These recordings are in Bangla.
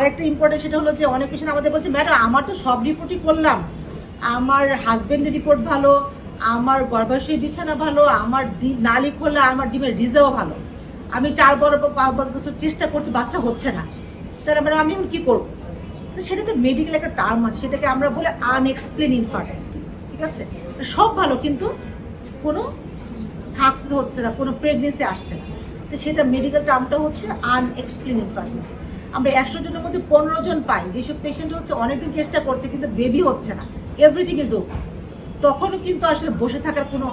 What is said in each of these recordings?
আরেকটা ইম্পর্টেন্ট সেটা হলো যে অনেক পেশেন্ট আমাদের বলছে ম্যাডাম আমার তো সব রিপোর্টই করলাম। আমার হাজবেন্ডের রিপোর্ট ভালো, আমার গর্ভাশয় বিছানা ভালো, আমার ডিম নালি খোলা, আমার ডিমের রিজাও ভালো। আমি চার বড় পাঁচ বছর বছর চেষ্টা করছি, বাচ্চা হচ্ছে না। তাহলে ম্যাডাম আমি এখন কী করব? তো সেটাতে মেডিকেল একটা টার্ম আছে, সেটাকে আমরা বলে আনএক্সপ্লেন ইনফার্টিলিটি ঠিক আছে? সব ভালো, কিন্তু কোনো সাকসেস হচ্ছে না, কোনো প্রেগনেন্সি আসছে না। তো সেটা মেডিকেল টার্মটা হচ্ছে আনএক্সপ্লেন ইনফার্টিলিটি আমরা একশো জনের মধ্যে পনেরো জন পাই। যেসব পেশেন্ট হচ্ছে অনেকদিন চেষ্টা করছে, কিন্তু বেবি হচ্ছে না। এভরিথিং ইজ ওকে তখনও কিন্তু আসলে বসে থাকার কোনো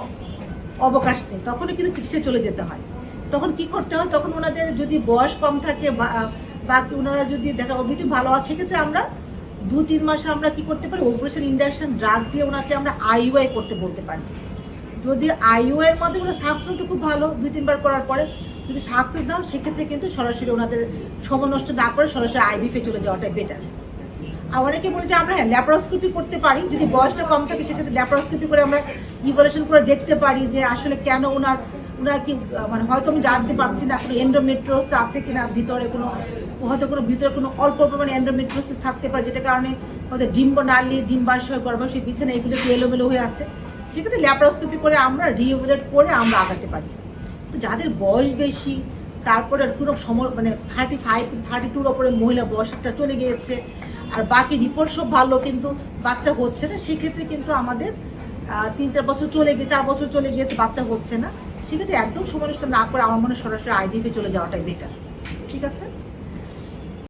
অবকাশ নেই। তখনও কিন্তু চিকিৎসা চলে যেতে হয়। তখন কি করতে হয়? তখন ওনাদের যদি বয়স কম থাকে বা ওনারা যদি দেখা, অভিযোগ ভালো আছে, সেক্ষেত্রে আমরা দু তিন মাসে আমরা কি করতে পারি? অপারেশন ইন্ডাকশন ড্রাগ দিয়ে ওনাকে আমরা আইওআই করতে বলতে পারি। যদি আইও এর মধ্যে কোনো সাকসেস তো খুব ভালো দুই তিনবার করার পরে যদি সাকসেস দাও, সেক্ষেত্রে কিন্তু সরাসরি ওনাদের সময় নষ্ট না করে সরাসরি আইবিফে চলে যাওয়াটাই বেটার আর অনেকে বলে যে আমরা হ্যাঁ ল্যাপারোস্কোপি করতে পারি, যদি বয়সটা কম থাকে, সেক্ষেত্রে ল্যাপারোস্কোপি করে আমরা ইভলিউশন করে দেখতে পারি যে আসলে কেন ওনার ওনার কি মানে হয়তো আমি জানতে পারছি না, কোনো এন্ডোমেট্রোস আছে কিনা, ভিতরে কোনো, হয়তো কোনো, ভিতরে কোনো অল্প পরিমাণে এন্ডোমেট্রোসিস থাকতে পারে যেটা কারণে হয়তো ডিম্ব নালি ডিম্বাশয় গর্ভাশয় বিছানা এগুলো একটু এলোমেলো হয়ে আছে। সেক্ষেত্রে ল্যাপারোস্কোপি করে আমরা রিওভুলেট করে আমরা আগাতে পারি। যাদের বয়স বেশি, তারপরে কোনো সময় মানে থার্টি ফাইভ থার্টি টুর ওপরে মহিলা বয়স একটা চলে গিয়েছে। আর বাকি রিপোর্ট সব ভালো, কিন্তু বাচ্চা হচ্ছে না। সেক্ষেত্রে কিন্তু আমাদের তিন চার বছর চলে গিয়ে চার বছর চলে গিয়েছে, বাচ্চা হচ্ছে না। সেক্ষেত্রে একদম সময় না করে আমার মনে সরাসরি আইডিএফে চলে যাওয়াটাই বেটার ঠিক আছে?